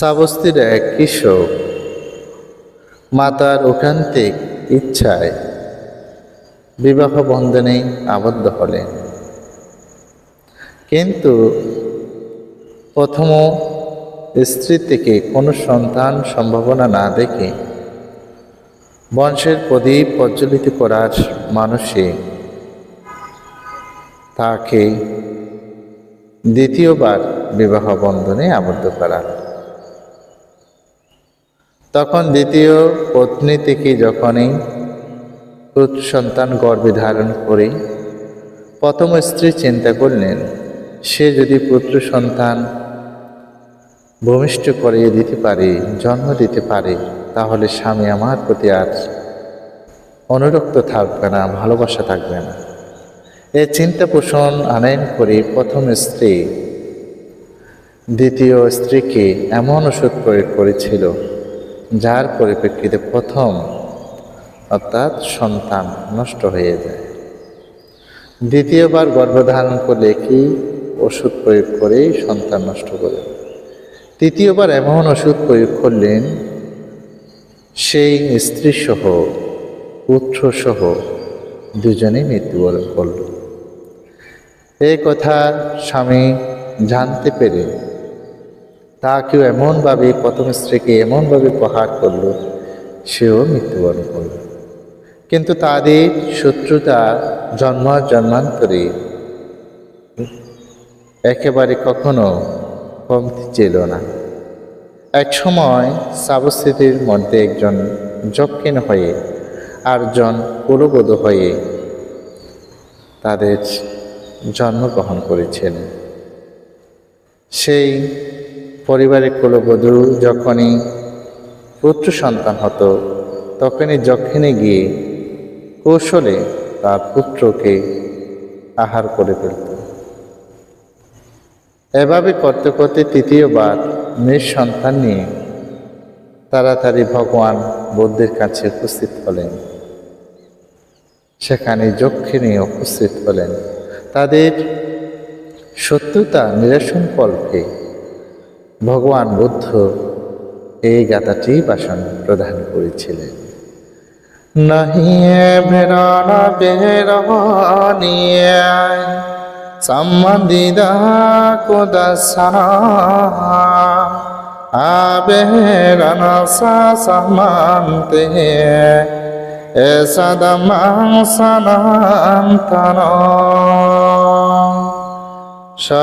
সাবস্তির এক কৃষক মাতার অকান্তিক ইচ্ছায় বিবাহ বন্ধনে আবদ্ধ হলেন। কিন্তু প্রথম স্ত্রী থেকে কোনো সন্তান সম্ভাবনা না দেখে বংশের প্রদীপ প্রজ্বলিত করার মানুষে তাকে দ্বিতীয়বার বিবাহ বন্ধনে আবদ্ধ করা। তখন দ্বিতীয় পত্নী থেকে যখনই পুত্র সন্তান গর্ভে ধারণ করে, প্রথম স্ত্রী চিন্তা করলেন, সে যদি পুত্র সন্তান ভূমিষ্ঠ করিয়ে দিতে পারে, জন্ম দিতে পারে, তাহলে স্বামী আমার প্রতি আর অনুরক্ত থাকবে না, ভালোবাসা থাকবে না। এই চিন্তা পোষণ আনয়ন করে প্রথম স্ত্রী, দ্বিতীয় স্ত্রীকে এমন ওষুধ প্রয়োগ করেছিল যার পরিপ্রেক্ষিতে প্রথম অর্থাৎ সন্তান নষ্ট হয়ে যায়। দ্বিতীয়বার গর্ভধারণ করলে কি ওষুধ প্রয়োগ করেই সন্তান নষ্ট করে? তৃতীয়বার এমন ওষুধ প্রয়োগ করলেন, সেই স্ত্রী সহ পুত্র সহ দুজনেই মৃত্যুবরণ করল। এই কথা স্বামী জানতে পেরে তাকেও এমনভাবে প্রথম স্ত্রীকে এমনভাবে প্রহার করল, সেও মৃত্যুবরণ করল। কিন্তু তাদের শত্রুতা জন্ম জন্মান্তরে একেবারে কখনো কমতি ছিল না। এক সময় সাবস্থিতির মধ্যে একজন যক্ষিণ হয়ে আরজন কুলবোধ হয়ে তাদের জন্মগ্রহণ করেছেন। সেই পরিবারের কুলবধূ যখনই পুত্র সন্তান হতো, তখনই যক্ষিণে গিয়ে কৌশলে তার পুত্রকে আহার করে ফেলত। এভাবে করতে করতে তৃতীয়বার মেয়ের সন্তান নিয়ে তাড়াতাড়ি ভগবান বুদ্ধের কাছে উপস্থিত হলেন। সেখানে যক্ষিণী উপস্থিত হলেন। তাদের সত্যতা নিরসন কল্পে ভগবান বুদ্ধ এই গাথাটি বাসন প্রদান করেছিলেন। নাহিয়ে ভেরণ বেরনিয়ে সম্বন্ধিদা কুদসনা আবেরণ সামন্তে এসদমাং সনান্তন সাধু।